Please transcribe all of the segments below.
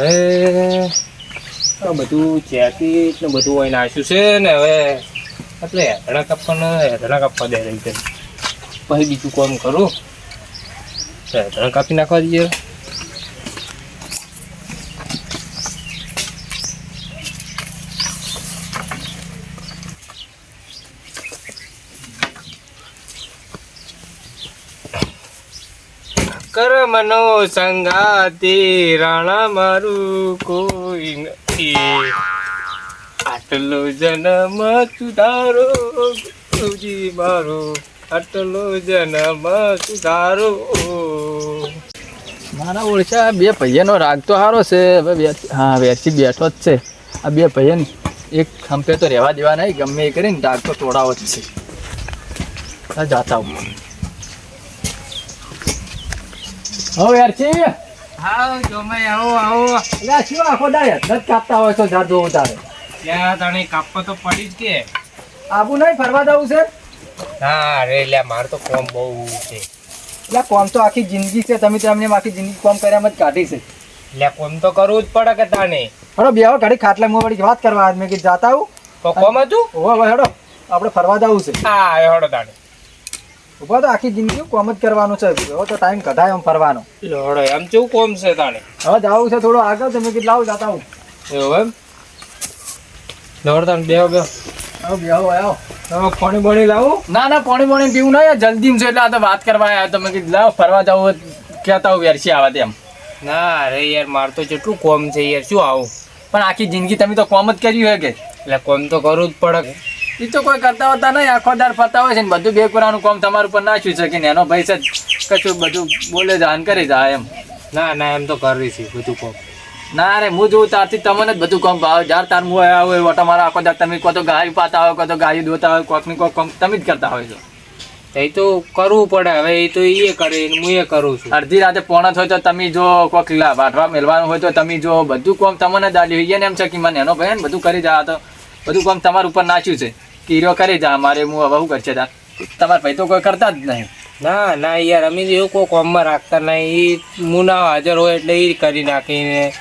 હવે આ બધું જેકેટ ને બધું હોય નાખ્યું છે ને હવે એટલે હેઠળા કાપવાના હેઠળા કાપવા દે રહી છે. પછી બીજું કોમ કરું. તો હેઠણા કાપી નાખવા દઈએ. કર્મનો સંગાતી રાણા મારું કોઈ નથી. આટલો જન્મ સુધારો ગુરુજી મારો. આટલો જન્મ સુધારો મારા ઓળખા બે પૈયાનો રાગ તો સારો છે. હવે હા, વેચી બેઠો જ છે. આ બે પૈયન એક ખંપે તો રહેવા દેવા નહીં, ગમે એ કરીને રાગ તો તોડાવો જ છે. જાતા હું. હવે છે હા જોમાઈ આવો આવો. એટલે શું આખો દાય દત કાપતા હોય તો જાજો ઉતારે ત્યાં તને કાપવા તો પડી જ કે. આબુ નહીં ફરવા જવું છે? હા અરે લે મારે તો કોમ બહુ છે. એટલે કોમ તો આખી જિંદગી છે. તમે તમને બાકી આખી જિંદગી કોમ કર્યા જ કાઢી છે. લ્યા કોમ તો કરવું જ પડે કે તાને હડો બે ઘડી ખાટલા મોં વાળી વાત કરવા મેં કીધું જાતા આવું. તો કોમ હતું? હો હવે હડો આપણે ફરવા જવું છે. હા હડો તાને ઊભા તો આખી જિંદગી કોમ જ કરવાનું છે. હવે તો ટાઈમ કઢાય એમ ફરવાનો. લડે એમ કેવું કોમ છે તાણે હવે જાવું છે થોડો આગળ તમે કેટલા આવું જાતા હું. એવું એમ? દોડ તાને બેહો બેહો. આવો આવો. પાણી લાવું? ના ના પાણી પાણી પીવું ના જલ્દી છે એટલે આ તો વાત કરવા આવ્યા તમે કીધું લાવ ફરવા જાવ કહેતા હું વેરસી આવા તેમ. ના અરે યાર મારે તો કેટલું કોમ છે યાર શું આવું? પણ આખી જિંદગી તમે તો કોમ જ કર્યું હે કે? એટલે કોમ તો કરવું જ પડે. એ તો કોઈ કરતા હોતા નહીં આખો દાર ફરતા હોય છે ને બધું બે કુરાનું કોમ તમારા ઉપર નાખ્યું છે કે ને એનો ભાઈ છે કશું બધું બોલે જાણ કરી જાય એમ. ના ના એમ તો કરવી છે બધું કોમ. ના રે હું જોઉં ત્યારથી તમને જ બધું કામ ભાવ. જાર તાર હું આવ્યા હોય ઓટો મારા આખો દાર તમે કો તો ગાય પાતા હોય કો તો ગાય દોતા હોય કોકની કોક કામ તમે જ કરતા હોય છો. એ તો કરવું પડે હવે એ તો એ કરે હું એ કરું છું. અડધી રાતે પોણા હોય તો તમે જો કોક લીલા વાટવા મેળવાનું હોય તો તમે જો બધું કામ તમને જ આલ્યું હોય. એને એમ છે કે મને એનો ભાઈ ને બધું કરી જા તો બધું કામ તમારા ઉપર નાખ્યું છે. કે હીરો કરી જા મારે હું હવે શું કરશે તાર તમારા ભાઈ તો કોઈ કરતા જ નહીં. ના ના યાર અમે એવું કોઈ કોમમાં રાખતા નહીં. એ હું ના હાજર હોય એટલે એ કરી નાખીને.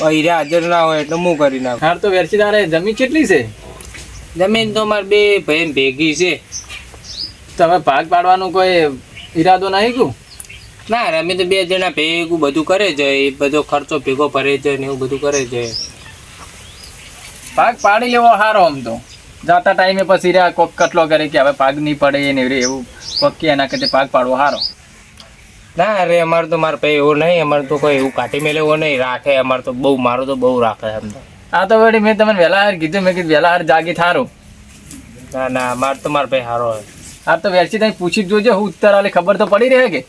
હીરા હાજર ના હોય એટલે હું કરી નાખું. હાર તો વેરસી તારે જમીન કેટલી છે? જમીન તો મારે બે ભાઈ ભેગી છે. તમે ભાગ પાડવાનો કોઈ ઈરાદો નહીં કહું ના અમે તો બે જણા ભેગું બધું કરે છે. એ બધો ખર્ચો ભેગો ભરે છે ને એવું બધું કરે છે. ભાગ પાડી લેવો સારો આમ તો. જાતા ટાઈમે પછી રહ્યા કોક કટલો કરે કે હવે પાક નહીં પડે ને એવી એવું. કોક કે એના કરતા પાક પાડવો સારો ના અરે અમારે તો મારે ભાઈ એવું નહીં અમારે તો કોઈ એવું કાઢી મેલે એવું નહીં રાખે અમારે તો બહુ મારું તો બહુ રાખે એમ તો. આ તો વળી મેં તમને વહેલા હાર કીધું મેં કીધું વહેલા હાર જાગી થારું. ના ના મારે તો મારો ભાઈ સારો હોય. આ તો વેરસી તમે પૂછી જોજો હું ઉત્તર આલે ખબર તો પડી રહે કે?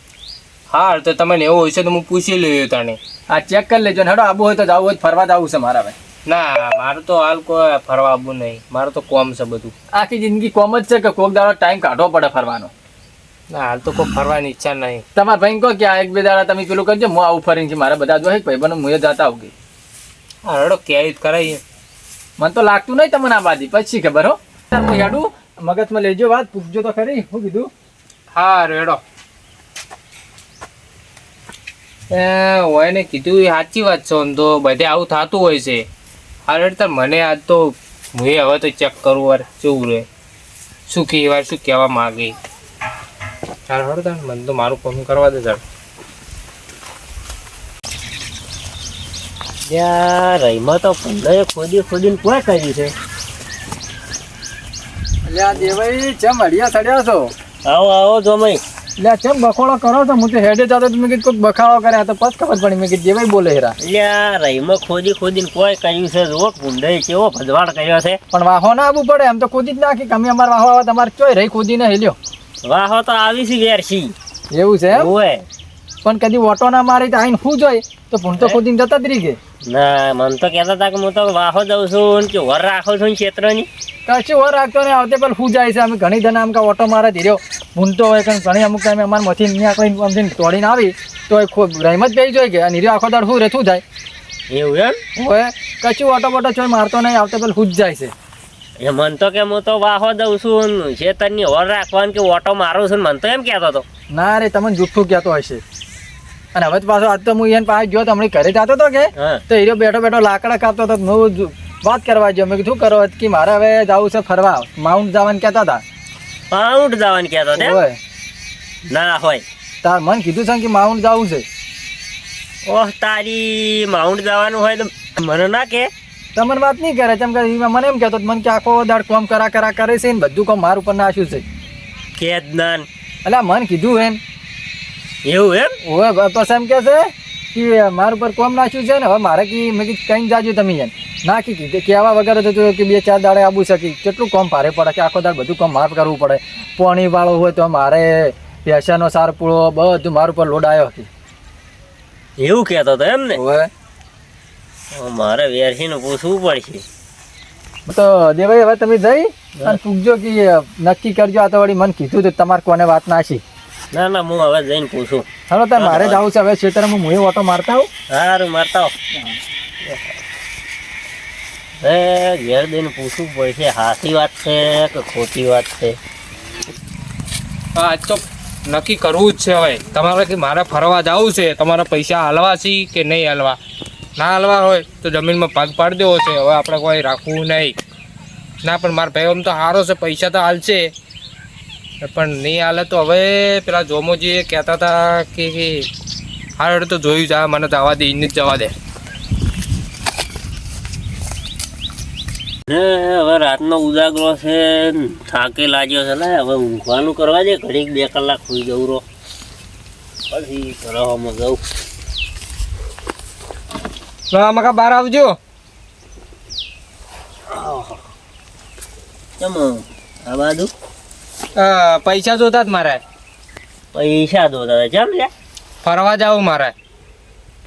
હા તો તમને એવું હોય છે તો હું પૂછી લઉં તને. આ ચેક કરી લેજો ને હેડો આબુ હોય તો જવું હોય તો ફરવા જવું છે મારા ભાઈ. ના મારું તો હાલ કોઈ ફરવા આવવું નહીં. મારું તો કોમ છે બધું. આખી જિંદગી કોમ જ છે કે કોક દાડો ટાઈમ કાઢવો પડે ફરવાનો? ના હાલ તો કોઈ ફરવાની ઈચ્છા નહીં. તમારા ભાઈ કહો કે આ એક બે દાડા તમે પેલું કરજો હું આવું ફરીને મારે બધા જો ભાઈ બનો હું જાતા આવું હા રડો ક્યાંય કરાવીએ મને તો લાગતું નહીં તમને આ બાજી પછી ખબર હો. હું હેડું. મગજમાં લેજો વાત પૂછજો તો ખરી. શું કીધું? હા રેડો. એ હોય ને કીધું સાચી વાત છે. તો બધે આવું થતું હોય છે. રેડ તાર મને આજ તો હું એ હવે તો ચેક કરું વાર કેવું રહે શું કહેવાય શું કહેવા માગે? ચાલ હડ તાર મને તો મારું ફોન કરવા દે ચાલ ત્યાં રહીમાં તો પંદરે ખોદી ખોદીને કોઈ કર્યું છે? અલ્યા આ દેવાઈ ચમ અડિયા સડ્યા છો? આવો આવો જોમઈ એટલે કેમ બખોડો કરો છો? હું તો હેડે જતો તમે કીધું કોઈક બખાડો કરે તો પછી ખબર પડી મેં કીધું જેવાય બોલે હેરા. આ રહીમાં ખોદી ખોદીને કોઈ કર્યું છે? જુઓ ભૂંડાઈ કેવો ભજવાડ કર્યો છે. પણ વાહો ના આવવું પડે એમ તો ખોદી જ નાખી કે અમે અમારે વાહો આવે તમારે ચોય રહી ખોદીને હેલ્યો. વાહો તો આવી છે વેરસી એવું છે ઓય પણ કદી ઓટો ના મારી તો આઈને શું જોઈ? તો ભૂંડ તો ખોદીને જતા જ રહી ના મને તો કહેતા હતા કે હું તો વાહો જાઉં છું ને વર રાખો છું ક્ષેત્રની. કશું ઓર રાખતો ને આવતે પણ શું જાય છે. અમે ઘણી જણા આમ કે ઓટો મારે ધીર્યો. ભૂનતો હોય કારણ ઘણી અમુક ટાઈમે અમારે મથી અહીંયા કોઈ અમથી તોડીને આવી તો એ ખૂબ રહીમત બેસી જોઈ કે નીર્યો આખો દાડ શું રેથું જાય? એવું એમ? હોય કશું ઓટો બોટો ચોય મારતો નહીં આવતે પેલા શું જાય છે. એ મન તો કે હું તો વાહો દઉં છું ને હોર વર રાખવાનું કે ઓટો મારું છું મને તો એમ કહેતો હતો. ના રે તમને જૂઠું કહેતો હશે. અને હવે પાછો આજ તો હું એને પાસે ગયો તો હમણાં ઘરે જતો હતો કે? તો એ બેઠો બેઠો લાકડા કાપતો હતો તો હું વાત કરવા ગયો. મેં કીધું કરો? કે મારે હવે જવું છે ફરવા. માઉન્ટ જવાનું કહેતા હતા. માઉન્ટ જવાનું કહેતો તે હોય ના હોય. તાર મન કીધું છે કે માઉન્ટ જવું છે. ઓહ તારી માઉન્ટ જવાનું હોય તો મને ના કે. તમને વાત નહીં કરે. કેમ કે મને એમ કહેતો હતો, મને કે આખો દાડ કોમ કરા કરા કરે છે ને બધું કોમ મારું ઉપર નાખ્યું છે. કે જ્ઞાન એટલે મન કીધું એમ. એવું એમ? હવે તો એમ કે છે કે મારા ઉપર કોમ નાખ્યું છે ને હવે મારે કે મેં કીધું કઈ જાજો તમે એમ. ના કે કીધું કહેવા વગર તો કે બે ચાર દાડે આવું શકી કેટલું કોમ ભારે પડે કે આખો દાડ બધું કોમ માફ કરવું પડે. પાણી વાળો હોય તો મારે પેશાનો સાર પૂળો બધું મારા ઉપર લોડ આવ્યો હતી એવું કહેતો હતો એમ ને હવે મારે વેરસીને પૂછવું પડશે. તો દેવાઈ હવે તમે જઈ અને પૂછજો કે નક્કી કરજો આ તો વળી મને કીધું તો તમારે કોને વાત નાખી. ના ના હું હવે જઈને પૂછું. હાલો તાર મારે જવું છે. હવે ખેતરમાં હું ઓટો મારતા આવું? સારું મારતા. એ ઘેર જઈને પૂછવું પડશે સાચી વાત છે કે ખોટી વાત છે? હા આજ તો નક્કી કરવું જ છે હવે. તમારે કે મારે ફરવા જવું છે? તમારા પૈસા હાલવા છે કે નહીં હાલવા? ના હાલવા હોય તો જમીનમાં ભાગ પાડી દેવો છે. હવે આપણે કોઈ રાખવું નહીં. ના પણ મારા ભાઈ આમ તો સારો છે. પૈસા તો હાલશે. પણ નહીં હાલે તો હવે પેલા જોમોજી કહેતા હતા કે હારે તો જોયું જા મને જવા દે એને જ જવા દે. હવે રાતનો ઉજાગરો છે થાકે લાગ્યો છે ને હવે ઊંઘવાનું કરવા દે ઘડીક બે કલાક સુઈ જવું રહો. પછી કરવામાં જવું મકા બહાર આવજો. કેમ આ બાજુ પૈસા જોતા જ મારે. પૈસા જોતા કેમ લે ફરવા જાવું મારે.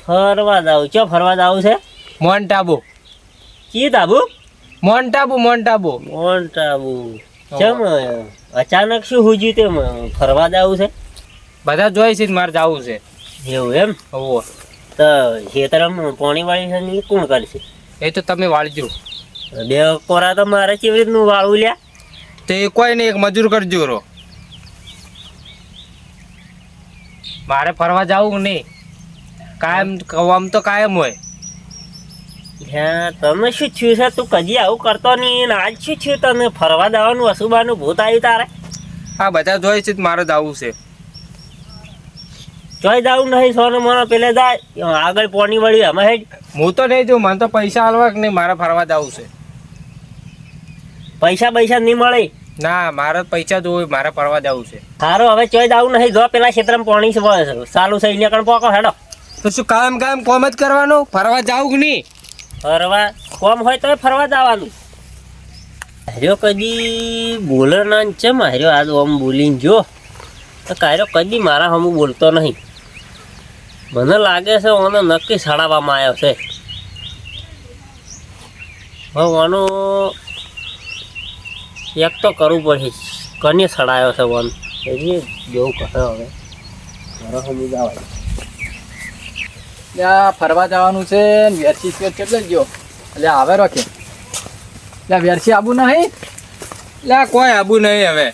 ફરવા જાવ. ચો ફરવા જાવું છે? મોન્ટ આબુ કી તાબુ mount Abu mount Abu mount Abu ચમ અચાનક શું હુજ્યું તે ફરવા જાવું છે? બધા જોઈ છે મારે જાવું છે. એવું એમ? ઓવો તો ખેતરમ પાણી વાળી છે ને કોણ કરશે? એ તો તમે વાળજો. બે કોરા તો મારે કેવી રીતનું વાળું લ્યા? તો કોઈ નહીં એક મજૂર કરજો રો. મારે ફરવા જવું નહીં. કાયમ આમ તો કાયમ હોય. હા તમે શું થયું છે? તું કદી આવું કરતો નહીં. ને આજ શું થયું તને? ફરવા જવાનું વસુબાનું ભૂત આવ્યું તારે? હા બધા જોઈ છે મારે જવું છે. જોઈ જવું નહીં સોનો મોનો પેલે જાય. આગળ પોણી વળી અમે હેડ. હું તો નહીં જોઉં મને તો પૈસા હાલવા કે નહીં મારે ફરવા જવું છે. પૈસા પૈસા નહીં મળે. ના મારે પૈસા જોવું મારે ફરવા જવું છે. સારું હવે ચોય જવું નહીં. જો પેલા ક્ષેત્રમાં પાણી છે? સારું છે અહીંયા કણ પોકો હેડો. તો શું કામ કાયમ કોમ જ કરવાનું? ફરવા જાવું કે નહીં? ફરવા કોમ હોય તો ફરવા જવાનું. હાર્યો કદી બોલર ના છે માર્યો આજ આમ બોલીને જો. તો કાયરો કદી મારા હમું બોલતો નહીં. મને લાગે છે ઓને નક્કી સડાવવામાં આવ્યો છે. હવે ઓનો એક તો કરવું પડશે. કને સડાયો છે વન. એટલે જેવું કહે હવે. જવા ત્યાં ફરવા જવાનું છે ને વેરસી સ્વેર કેટલો ગયો? એટલે આવે રોકે. એટલે વેરસી આબુ નહીં? એટલે કોઈ આબુ નહીં હવે.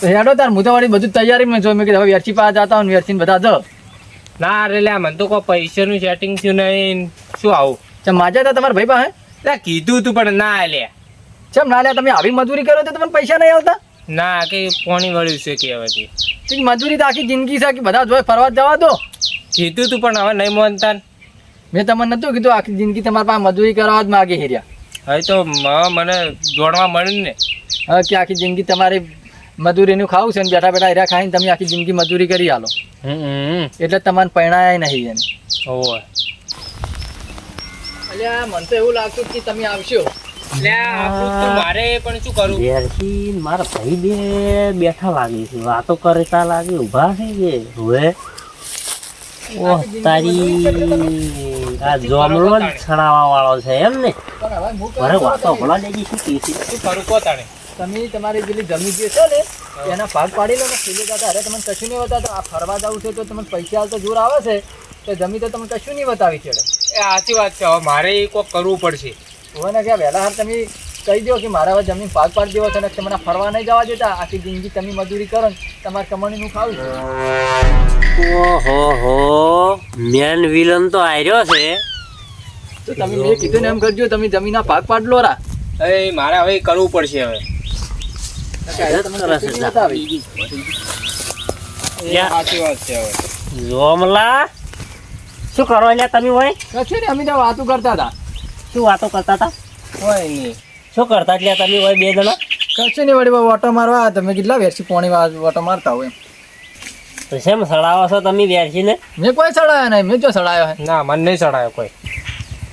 તો હેડો તાર હું તો વળી બધું તૈયારીમાં જો મેં કીધું હવે વેરસી પાસે જતા હોય ને બધા જો. ના અરે લ્યા મને તો કોઈ પૈસાનું સેટિંગ થયું નહીં. શું આવું? માજા હતા તમારા ભાઈ પાસે? કીધું તું પણ ના લ્યા ચમ ના લે તમે આવી મજૂરી કરો તો તમને પૈસા નહીં આવતા? ના કે પોણી વળ્યું છે કે હવે તે. મજૂરી તો આખી જિંદગી છે કે બધા જોઈ ફરવા જવા દો. કીધું તું પણ હવે નહીં માનતા. મેં તમને નતું કીધું આખી જિંદગી તમારા પાસે મજૂરી કરવા જ માગે હેર્યા હવે તો મને જોડવા મળ્યું ને. હવે કે આખી જિંદગી તમારી મજૂરીનું ખાવું છે ને બેઠા બેઠા હેર્યા ખાઈને તમે આખી જિંદગી મજૂરી કરી આલો. એટલે તમને પરણાયા નહીં એને. હોવે. અલ્યા મને તો એવું લાગતું કે તમે આવશો. લ્યા, મારે પણ શું કરું? મારા ભાઈ બે બેઠા લાગે છે વાતો કરતા લાગે ઊભા છે કે હવે ઓહ તારી આ જોમલો જ છણાવા વાળો છે એમ ને? મારે વાતો તમે- ભલા દેજી શું કે છે? શું કરું કો તાણે તમે તમારી પેલી જમી જે છે ને એના ભાગ પાડી લો ને ખીલે દાદા અરે તમને કશું નહીં બતાવતા. આ ફરવા જવું છે તો તમને પૈસા તો જોર આવે છે તો જમી તો તમને કશું નહીં બતાવી છે એ સાચી વાત છે હવે મારે એ કોક કરવું પડશે. હોય ને કે વહેલા હાર તમે કહી દો કે મારા હવે જમીન ભાગ પાડી દેવો છે ને તમને ફરવા નહીં જવા દેતા. આખી જિંદગી તમે મજૂરી કરો ને તમારે કમાણીનું ખાવું ઓહો હો મેન વિલન તો આવ્યો છે. તો તમે મેં કીધું ને એમ કરજો તમે જમીનના ભાગ પાડ લો રા. એ મારે હવે કરવું પડશે હવે. જોમલા શું કરો એટલે તમે હોય? કશું ને અમે તો વાતો કરતા હતા. શું વાતો કરતા હતા? કોઈ નહીં. શું કરતા એટલે તમે હોય બે જણા? કશું નહીં વળી ઓટો મારવા તમે કેટલા વેરસી પોણી ઓટો મારતા હોય તો શેમ સડાવો છો તમે બેસીને મેં કોઈ સડાયો નહીં. મેં જો સડાયો ના મને નહીં સડાયો કોઈ.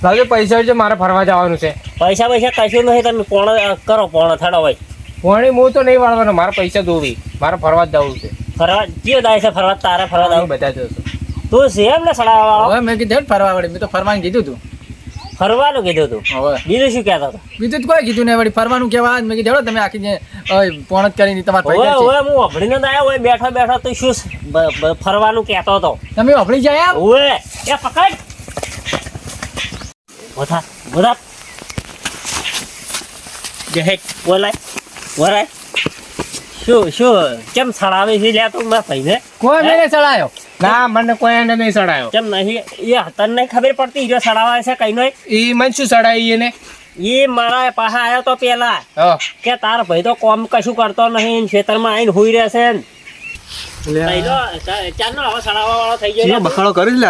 લાગે પૈસા છે મારે ફરવા જવાનું છે. પૈસા પૈસા કશું નહીં તમે પોણ કરો પોણ થડો હોય. પોણી હું તો નહીં વાળવાનો મારે પૈસા દોવી મારે ફરવા જ જવું છે. ફરવા કયો જાય છે ફરવા? તારે ફરવા જવું? બધા જશો. તું સેમ ને સડાવવા? હવે મેં કીધું ફરવા વળી. મેં તો ફરવાનું કીધું તું. ફરવાનું કીધું તું. હવે. બીજું શું કહેતો હતો? બીજું તો કોઈ કીધું ને વળી ફરવાનું કહેવા મેં કીધું તમે આખી ઓય, પોણ જ કરીને તમારે ઓવે પૈસા હું અભડીને જ આવ્યો હોય બેઠો બેઠો તો શું ફરવાનું કહેતો હતો? તમે અભળી જાય એમ? એ પકડ. બધા બધા જે હે બોલાય બોલાય શું શું કેમ સડાવે છે લ્યા તું મારા ભાઈને? કોઈ મેં સળાયો? ના મને કોઈ એને નહીં ચડાયો કેમ નહીં? એ તને નહીં ખબર પડતી જો સડાવે છે કઈ નો એ મને શું ચડાવી એને? એ મારા પાસે આવ્યો તો પેલા કે તાર ભાઈ તો કોમ કશું કરતો નહીં ખેતરમાં આવીને હુઈ રહેશે ને. બખાડો કરી લે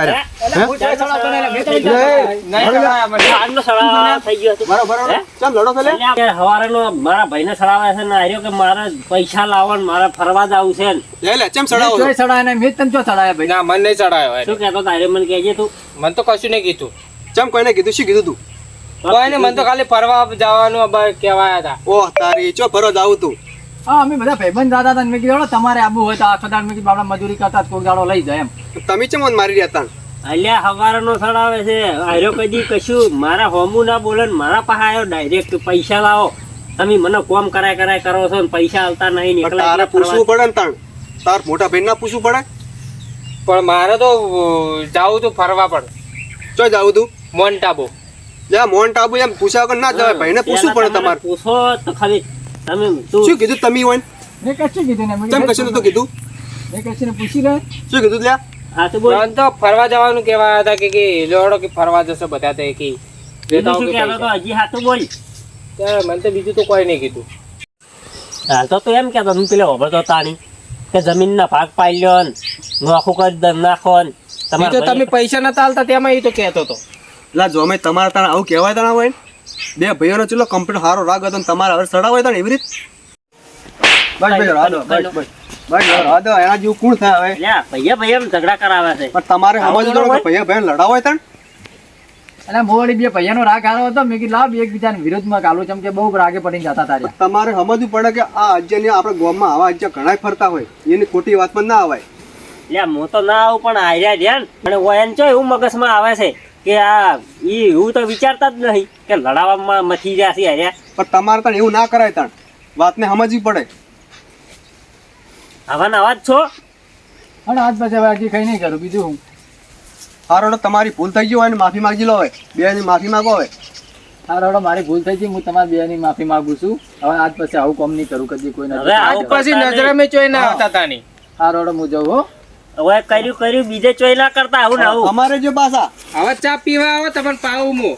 મારા ભાઈને સડાવે છે ને હાર્યો કે મારે પૈસા લાવો ને મારે ફરવા જવું છે ને. લે લે ચમ મેં સડાવો સડાયો નહીં, મેં તમ તને ચો ભાઈ. ના મને નહીં ચડાયો એને. શું કહેતો તારે મને કહેજે તું. મને તો કશું નહીં કીધું. ચમ કોઈને કીધું? શું કીધું તું? કોઈને મને તો ખાલી ફરવા જવાનું કેવાયા કહેવાયા હતા. ઓહ તારી ચો ફરવા જાવું તું? હા અમે બધા ભાઈબંધ દાદા હતા મેં કીધું તમારે આબુ હોય તો આખો દાડ મેં કીધું આપણે મજૂરી કરતા કોઈ દાડો લઈ જાય એમ. તમે ચમ મને મારી રહ્યા હતા? અલ્યા હવારનો આવે છે. આર્યો કદી કશું મારા હોમું ના બોલે ને મારા પાસે આવ્યો ડાયરેક્ટ પૈસા લાવો. તમે મને કોમ કરાય કરાય કરો છો ને પૈસા આવતા નહીં નીકળે તારે પૂછવું પડે ને તાણ. તાર મોટા ભાઈ ના પૂછવું પડે? પણ મારે તો જાવું તું ફરવા પણ. ચો જાવું તું? મોન્ટ આબુ લે મોન ટાબુ એમ પૂછ્યા વગર ના જવાય. ભાઈને પૂછવું પડે તમારે પૂછો તો ખાલી તમે તું શું કીધું તમે હોય મેં કશું કીધું ને મેં ચમ કીધું કશું નતું કીધું? મેં કશું ને પૂછી લે. શું કીધું લે હા તો બોલ. મને તો ફરવા જવાનું કહેવાયા હતા કે કે લેવડો કે ફરવા જશો બધા તે કે હતો? હજી હા તો બોલ. મને તો બીજું તો કોઈ નહીં કીધું. હાલ તો તું એમ કહેતો હું પેલે હોબળતો તાણી કે જમીનના ભાગ પાઈ લ્યો ને નોખું કરી નાખો ને. તમે પૈસા નતા હાલતા તેમાં એ તો કહેતો હતો. એટલે જો અમે તમારા તારા આવું કહેવાય તારા હોય ને? બે ભાઈઓનો ચલો કમ્પ્લીટ સારો રાગ હતો તમારે હવે સડાવાય તાણ એવી રીત? બસ ભાઈ રાદો બસ બસ. બસ રાદો એના જેવું કોણ થાય હવે? લ્યા ભૈયા ભૈયા ઝઘડા કરાવે છે. પણ તમારે સમજવું પડે કે ભાઈઓ ભાઈ લડાવાય તાણ અને મોવડી બે ભાઈયાનો રાગ હારો હતો મેં કીધું લાવ એકબીજાના વિરોધમાં ગાલું ચમ કે બહુ રાગે પડીને જતા તાર્યા તમારે સમજવું પડે કે આ અજ્યની આપણે ગામમાં આવા અજ્ય ઘણા ફરતા હોય એની ખોટી વાતમાં ના આવાય લ્યા હું તો ના આવું પણ આર્યા ધ્યાન અને ઓયન ચો એવું મગજમાં આવે છે? કે આ એ એવું તો વિચારતા જ નહીં કે લડાવવામાં મથી રહ્યા છે અહીંયા. પણ તમારે તણ એવું ના કરાય તણ. વાતને સમજવી પડે. આવા અવાજ છો? પણ આજ પછી હવે હજી કઈ નહીં કરું બીજું હું? હારો તમારી ભૂલ થઈ ગઈ હોય ને માફી માંગી લો હોય બે ની માફી માંગો હોય આ રડો મારી ભૂલ થઈ ગઈ હું તમારા બેની માફી માંગુ છું. હવે આજ પછી આવું કોમ નહીં કરું કદી કોઈ નથી આજ પછી નજરે મેં ચોય ના આવતા તાની. આ રડો હું જઉં હો. હવે કર્યું કર્યું બીજે ચોઈ ના કરતા આવું ને આવું. અમારે જો પાછા. હવે ચા પીવા આવો તમને પાવું મો.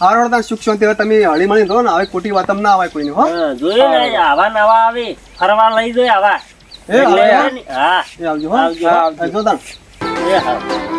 હારો તાણ સુખ શાંતિ હવે તમે હળી મળી દો ને હવે ખોટી વાત ના આવે કોઈને હો. જોયું ને આવા નવા આવે ફરવા લઈ જોઈએ આવા. એ હા. એ આવજો હો. આવજો, આવજો તાણ. એ હા.